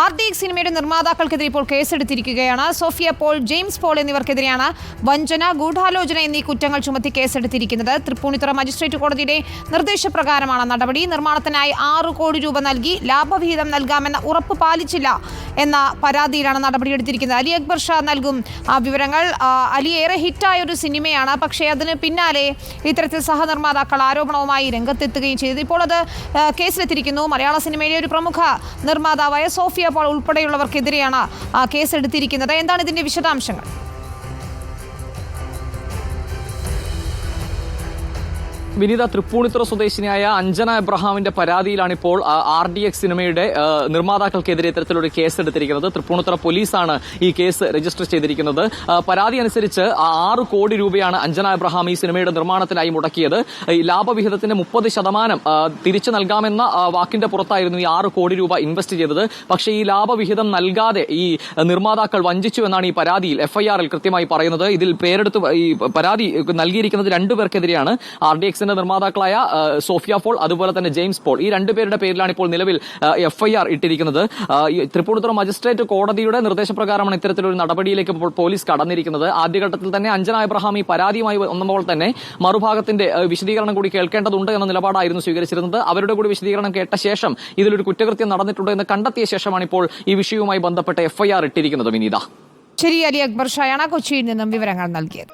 R D X സിനിമയുടെ നിർമ്മാതാക്കൾക്കെതിരെ ഇപ്പോൾ കേസെടുത്തിരിക്കുകയാണ്. സോഫിയ പോൾ ജെയിംസ് പോൾ എന്നിവർക്കെതിരെയാണ് വഞ്ചന ഗൂഢാലോചന എന്നീ കുറ്റങ്ങൾ ചുമത്തി കേസെടുത്തിരിക്കുന്നത്. തൃപ്പൂണിത്തുറ മജിസ്ട്രേറ്റ് കോടതിയുടെ നിർദ്ദേശപ്രകാരമാണ് നടപടി. നിർമ്മാണത്തിനായി ആറ് കോടി രൂപ നൽകി ലാഭവിഹിതം നൽകാമെന്ന ഉറപ്പ് പാലിച്ചില്ല. എന്ന പരാതിയിലാണ് നടപടിയെടുത്തിരിക്കുന്നത്. അലി അക്ബർ ഷാ നൽകും വിവരങ്ങൾ. അലി ഏറെ ഹിറ്റായ ഒരു സിനിമയാണ്. പക്ഷേ അതിന് പിന്നാലെ ഇത്തരത്തിൽ സഹനിർമ്മാതാക്കൾ ആരോപണവുമായി രംഗത്തെത്തുകയും ചെയ്തു. ഇപ്പോൾ അത് കേസിലെത്തിയിരിക്കുന്നു. മലയാള സിനിമയിലെ ഒരു പ്രമുഖ നിർമ്മാതാവായ സോഫിയ പോൾ ഉൾപ്പെടെയുള്ളവർക്കെതിരെയാണ് കേസെടുത്തിരിക്കുന്നത്. എന്താണ് ഇതിന്റെ വിശദാംശങ്ങൾ? വിനീത തൃപ്പൂണിത്തുറ സ്വദേശിനിയായ അഞ്ജന എബ്രഹാമിന്റെ പരാതിയിലാണ് ഇപ്പോൾ ആർ ഡി എക്സ് സിനിമയുടെ നിർമ്മാതാക്കൾക്കെതിരെ ഇത്തരത്തിലൊരു കേസ് എടുത്തിരിക്കുന്നത്. തൃപ്പൂണിത്തുറ പോലീസാണ് ഈ കേസ് രജിസ്റ്റർ ചെയ്തിരിക്കുന്നത്. പരാതി അനുസരിച്ച് ആറ് കോടി രൂപയാണ് അഞ്ജന എബ്രഹാം ഈ സിനിമയുടെ നിർമ്മാണത്തിനായി മുടക്കിയത്. ഈ ലാഭവിഹിതത്തിന്റെ മുപ്പത് ശതമാനം തിരിച്ചു നൽകാമെന്ന വാക്കിന്റെ പുറത്തായിരുന്നു ഈ ആറ് കോടി രൂപ ഇൻവെസ്റ്റ് ചെയ്തത്. പക്ഷേ ഈ ലാഭവിഹിതം നൽകാതെ ഈ നിർമ്മാതാക്കൾ വഞ്ചിച്ചു എന്നാണ് ഈ പരാതിയിൽ എഫ്ഐആറിൽ കൃത്യമായി പറയുന്നത്. ഇതിൽ പേരെടുത്ത് ഈ പരാതി നൽകിയിരിക്കുന്നത് രണ്ടുപേർക്കെതിരെയാണ്. ആർ ഡി എക്സിന്റെ നിർമ്മാതാക്കളായ സോഫിയ പോൾ അതുപോലെ തന്നെ ജെയിംസ് പോൾ. ഈ രണ്ടുപേരുടെ പേരിലാണ് ഇപ്പോൾ നിലവിൽ എഫ്ഐആർ ഇട്ടിരിക്കുന്നത്. തൃപ്പൂണിത്തുറ മജിസ്ട്രേറ്റ് കോടതിയുടെ നിർദ്ദേശപ്രകാരമാണ് ഇത്തരത്തിലൊരു നടപടിയിലേക്ക് ഇപ്പോൾ പോലീസ് കടന്നിരിക്കുന്നത്. ആദ്യഘട്ടത്തിൽ തന്നെ അഞ്ജന എബ്രഹാം ഈ പരാതിയുമായി വന്നപ്പോൾ തന്നെ മറുഭാഗത്തിന്റെ വിശദീകരണം കൂടി കേൾക്കേണ്ടതുണ്ട് എന്ന നിലപാടായിരുന്നു സ്വീകരിച്ചിരുന്നത്. അവരുടെ കൂടി വിശദീകരണം കേട്ട ശേഷം ഇതിലൊരു കുറ്റകൃത്യം നടന്നിട്ടുണ്ട് എന്ന് കണ്ടെത്തിയ ശേഷമാണ് ഇപ്പോൾ ഈ വിഷയവുമായി ബന്ധപ്പെട്ട് എഫ്ഐആർ ഇട്ടിരിക്കുന്നത് വിനീത. ശരി അലി അക്ബർ ഷായാണ് കൊച്ചിയിൽ നിന്നും വിവരങ്ങൾ നൽകിയത്.